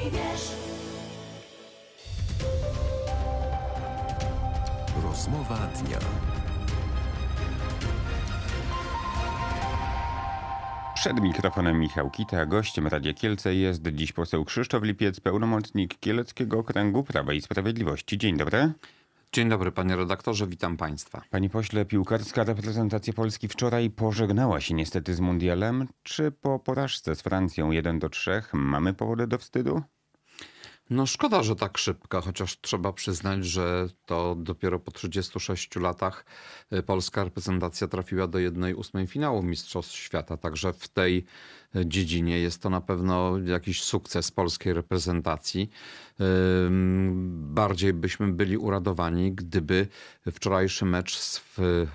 wiesz. Rozmowa dnia. Przed mikrofonem Michał Kita, gościem Radia Kielce jest dziś poseł Krzysztof Lipiec, pełnomocnik Kieleckiego Okręgu Prawa i Sprawiedliwości. Dzień dobry. Dzień dobry panie redaktorze, witam państwa. Panie pośle, piłkarska reprezentacja Polski wczoraj pożegnała się niestety z mundialem. Czy po porażce z Francją 1 do 3 mamy powody do wstydu? No szkoda, że tak szybko, chociaż trzeba przyznać, że to dopiero po 36 latach y, polska reprezentacja trafiła do jednej ósmej finału Mistrzostw Świata, także w tej dziedzinie jest to na pewno jakiś sukces polskiej reprezentacji. Bardziej byśmy byli uradowani, gdyby wczorajszy mecz z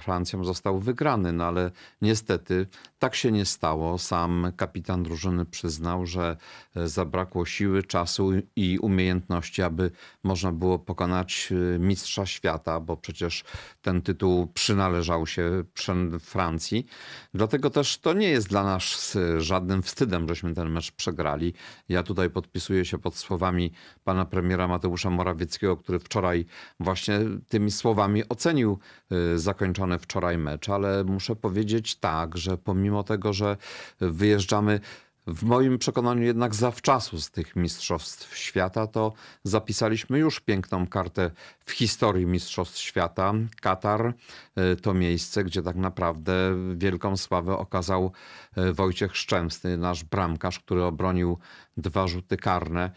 Francją został wygrany, no ale niestety tak się nie stało. Sam kapitan drużyny przyznał, że e, zabrakło siły, czasu i umiejętności, aby można było pokonać e, mistrza świata, bo przecież ten tytuł przynależał się Francji. Dlatego też to nie jest dla nas e, żadnym wstydem, żeśmy ten mecz przegrali. Ja tutaj podpisuję się pod słowami pana premiera Mateusza Morawieckiego, który wczoraj właśnie tymi słowami ocenił y, zakończony wczoraj mecz, ale muszę powiedzieć tak, że pomimo tego, że wyjeżdżamy w moim przekonaniu jednak zawczasu z tych mistrzostw świata, to zapisaliśmy już piękną kartę w historii mistrzostw świata. Katar y, to miejsce, gdzie tak naprawdę wielką sławę okazał y, Wojciech Szczęsny, nasz bramkarz, który obronił dwa rzuty karne y,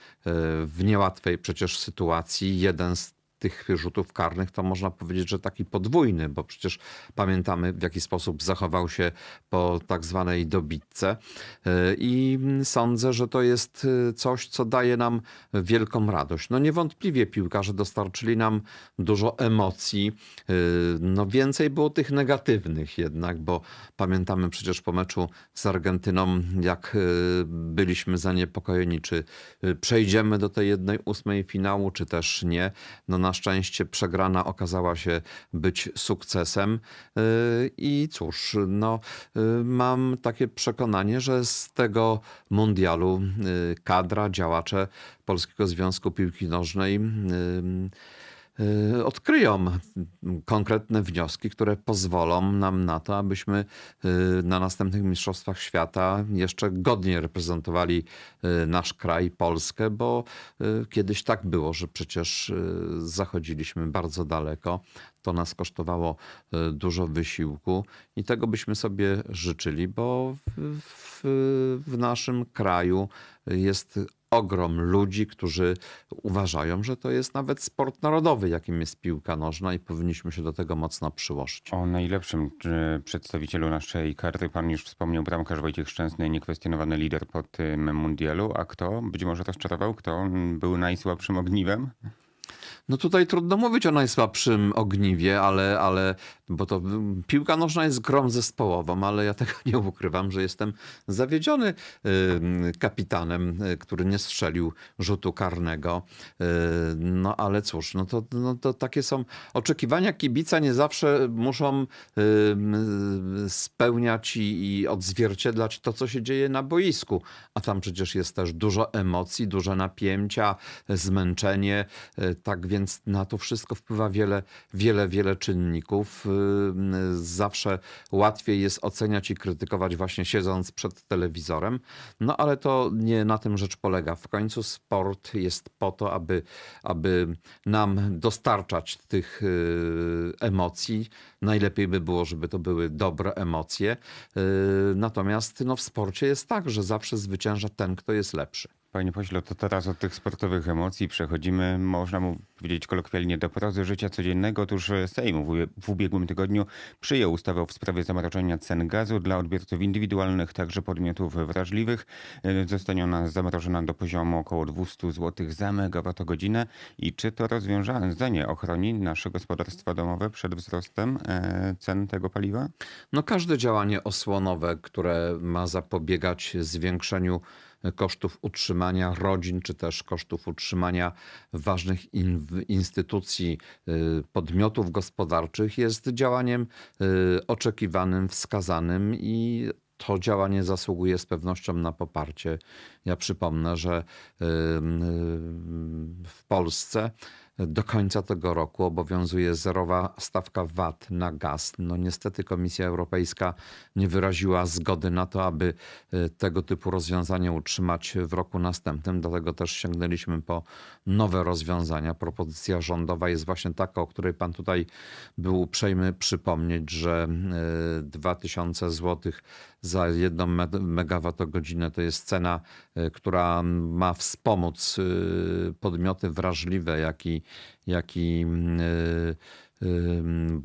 w niełatwej przecież sytuacji. Jeden z tych rzutów karnych, to można powiedzieć, że taki podwójny, bo przecież pamiętamy w jaki sposób zachował się po tak zwanej dobitce. Yy, I sądzę, że to jest yy, coś, co daje nam wielką radość. No niewątpliwie piłkarze dostarczyli nam dużo emocji. Yy, No więcej było tych negatywnych jednak, bo pamiętamy przecież po meczu z Argentyną, jak byliśmy zaniepokojeni, czy przejdziemy do tej jednej ósmej finału, czy też nie. No na szczęście przegrana okazała się być sukcesem. Yy, I cóż, no, yy, mam takie przekonanie, że z tego mundialu yy, kadra, działacze Polskiego Związku Piłki Nożnej odkryją konkretne wnioski, które pozwolą nam na to, abyśmy yy, na następnych Mistrzostwach Świata jeszcze godnie reprezentowali yy, nasz kraj, Polskę, bo kiedyś tak było, że przecież zachodziliśmy bardzo daleko. To nas kosztowało dużo wysiłku i tego byśmy sobie życzyli, bo w, w naszym kraju jest ogrom ludzi, którzy uważają, że to jest nawet sport narodowy, jakim jest piłka nożna i powinniśmy się do tego mocno przyłożyć. O najlepszym e, przedstawicielu naszej karty pan już wspomniał, bramkarz Wojciech Szczęsny, niekwestionowany lider po tym mundialu. A kto, być może rozczarował, kto był najsłabszym ogniwem? No tutaj trudno mówić o najsłabszym ogniwie, ale, ale bo to mm, piłka nożna jest grą zespołową, ale ja tego nie ukrywam, że jestem zawiedziony ym, kapitanem, y, który nie strzelił rzutu karnego. Y, No ale cóż, no to, no to takie są oczekiwania kibica nie zawsze muszą spełniać i, i odzwierciedlać to, co się dzieje na boisku. A tam przecież jest też dużo emocji, dużo napięcia, zmęczenie. Y, Tak więc na to wszystko wpływa wiele, wiele, wiele czynników. Y, Zawsze łatwiej jest oceniać i krytykować właśnie siedząc przed telewizorem. No ale to nie na tym rzecz polega. W końcu sport jest po to, aby, aby nam dostarczać tych y, emocji. Najlepiej by było, żeby to były dobre emocje. Y, Natomiast no, w sporcie jest tak, że zawsze zwycięża ten, kto jest lepszy. Panie pośle, to teraz od tych sportowych emocji przechodzimy, można mu powiedzieć kolokwialnie, do prozy życia codziennego. Otóż Sejm w ubie- w ubiegłym tygodniu przyjął ustawę w sprawie zamrożenia cen gazu dla odbiorców indywidualnych, także podmiotów wrażliwych. E, Zostanie ona zamrożona do poziomu około 200 zł za megawattogodzinę. I czy to rozwiązanie ochroni nasze gospodarstwa domowe przed wzrostem e, cen tego paliwa? No każde działanie osłonowe, które ma zapobiegać zwiększeniu kosztów utrzymania rodzin, czy też kosztów utrzymania ważnych in, instytucji, y, podmiotów gospodarczych, jest działaniem y, oczekiwanym, wskazanym i to działanie zasługuje z pewnością na poparcie. Ja przypomnę, że w Polsce do końca tego roku obowiązuje zerowa stawka VAT na gaz. No niestety Komisja Europejska nie wyraziła zgody na to, aby y, tego typu rozwiązania utrzymać w roku następnym. Dlatego też sięgnęliśmy po nowe rozwiązania. Propozycja rządowa jest właśnie taka, o której pan tutaj był uprzejmy przypomnieć, że y, 2000 zł za jedną me- megawattogodzinę to jest cena, y, która ma wspomóc podmioty wrażliwe, jak i, jak i y,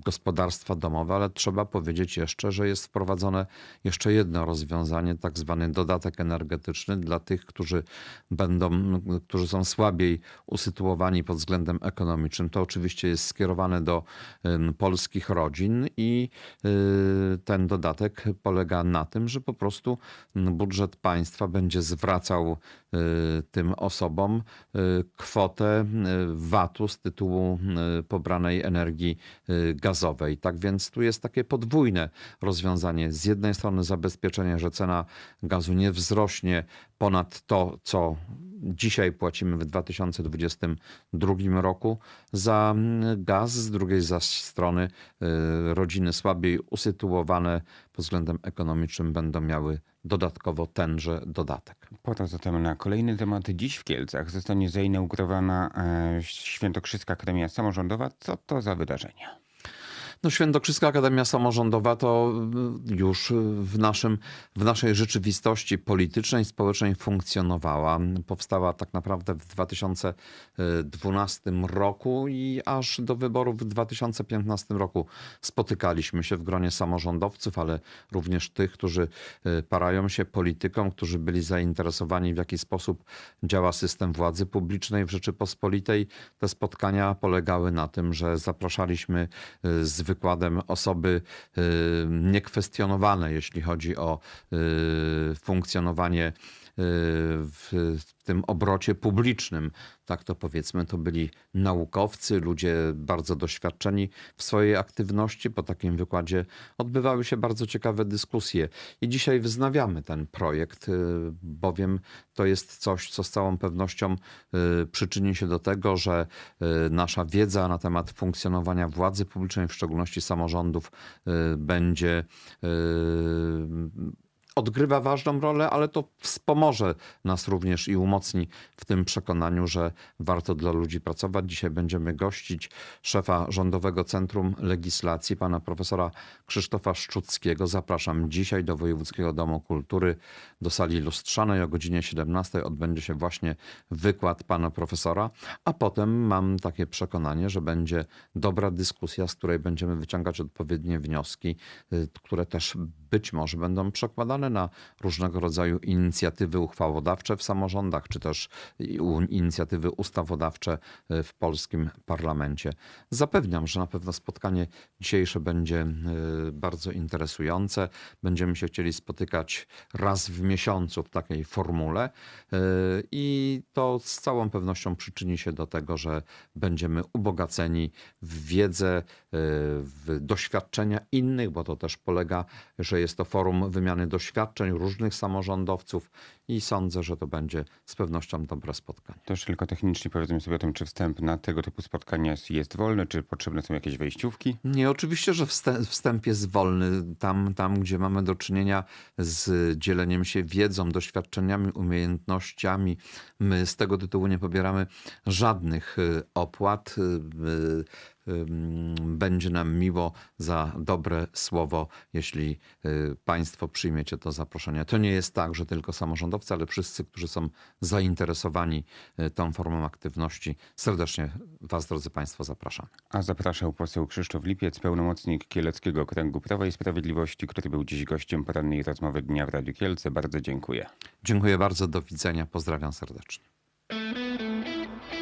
gospodarstwa domowe, ale trzeba powiedzieć jeszcze, że jest wprowadzone jeszcze jedno rozwiązanie, tak zwany dodatek energetyczny dla tych, którzy będą, którzy są słabiej usytuowani pod względem ekonomicznym. To oczywiście jest skierowane do polskich rodzin i y, ten dodatek polega na tym, że po prostu budżet państwa będzie zwracał y, tym osobom y, kwotę VAT-u z tytułu pobranej energii y, gazowej. Tak więc tu jest takie podwójne rozwiązanie. Z jednej strony zabezpieczenie, że cena gazu nie wzrośnie ponad to, co dzisiaj płacimy w 2022 roku za mm, gaz, z drugiej zaś strony y, rodziny słabiej usytuowane pod względem ekonomicznym będą miały dodatkowo tenże dodatek. Pora zatem na kolejny temat. Dziś w Kielcach zostanie zainaugurowana e, Świętokrzyska Akademia Samorządowa. Co to za wydarzenie? No, Świętokrzyska Akademia Samorządowa to y, już w, naszym, w naszej rzeczywistości politycznej społecznej funkcjonowała. Powstała tak naprawdę w 2012 roku i aż do wyborów w 2015 roku spotykaliśmy się w gronie samorządowców, ale również tych, którzy y, parają się polityką, którzy byli zainteresowani w jaki sposób działa system władzy publicznej w Rzeczypospolitej. Te spotkania polegały na tym, że zapraszaliśmy y, z wykładem osoby y, niekwestionowane, jeśli chodzi o y, funkcjonowanie w tym obrocie publicznym. Tak to powiedzmy, to byli naukowcy, ludzie bardzo doświadczeni w swojej aktywności. Po takim wykładzie odbywały się bardzo ciekawe dyskusje. I dzisiaj wznawiamy ten projekt, y, bowiem to jest coś, co z całą pewnością y, przyczyni się do tego, że y, nasza wiedza na temat funkcjonowania władzy publicznej, w szczególności samorządów, będzie odgrywa ważną rolę, ale to wspomoże nas również i umocni w tym przekonaniu, że warto dla ludzi pracować. Dzisiaj będziemy gościć szefa Rządowego Centrum Legislacji, pana profesora Krzysztofa Szczuckiego. Zapraszam dzisiaj do Wojewódzkiego Domu Kultury, do sali lustrzanej o godzinie 17 odbędzie się właśnie wykład pana profesora, a potem mam takie przekonanie, że będzie dobra dyskusja, z której będziemy wyciągać odpowiednie wnioski, y, które też być może będą przekładane na różnego rodzaju inicjatywy uchwałodawcze w samorządach, czy też inicjatywy ustawodawcze y, w polskim parlamencie. Zapewniam, że na pewno spotkanie dzisiejsze będzie y, bardzo interesujące. Będziemy się chcieli spotykać raz w miesiącu w takiej formule y, i to z całą pewnością przyczyni się do tego, że będziemy ubogaceni w wiedzę, w doświadczenia innych, bo to też polega, że jest to forum wymiany doświadczeń różnych samorządowców i sądzę, że to będzie z pewnością dobre spotkanie. To już tylko technicznie powiedzmy sobie o tym, czy wstęp na tego typu spotkania jest- jest wolny, czy potrzebne są jakieś wejściówki. Nie, oczywiście, że wstęp, jest wolny. Tam, tam, gdzie mamy do czynienia z dzieleniem się wiedzą, doświadczeniami, umiejętnościami, my z tego tytułu nie pobieramy żadnych y, opłat. Będzie nam miło za dobre słowo, jeśli y, Państwo przyjmiecie to zaproszenie. To nie jest tak, że tylko samorządowcy, ale wszyscy, którzy są zainteresowani y, tą formą aktywności, serdecznie Was, drodzy Państwo, zapraszam. A zapraszał poseł Krzysztof Lipiec, pełnomocnik Kieleckiego Okręgu Prawa i Sprawiedliwości, który był dziś gościem porannej rozmowy Dnia w Radiu Kielce. Bardzo dziękuję. Dziękuję bardzo, do widzenia, pozdrawiam serdecznie.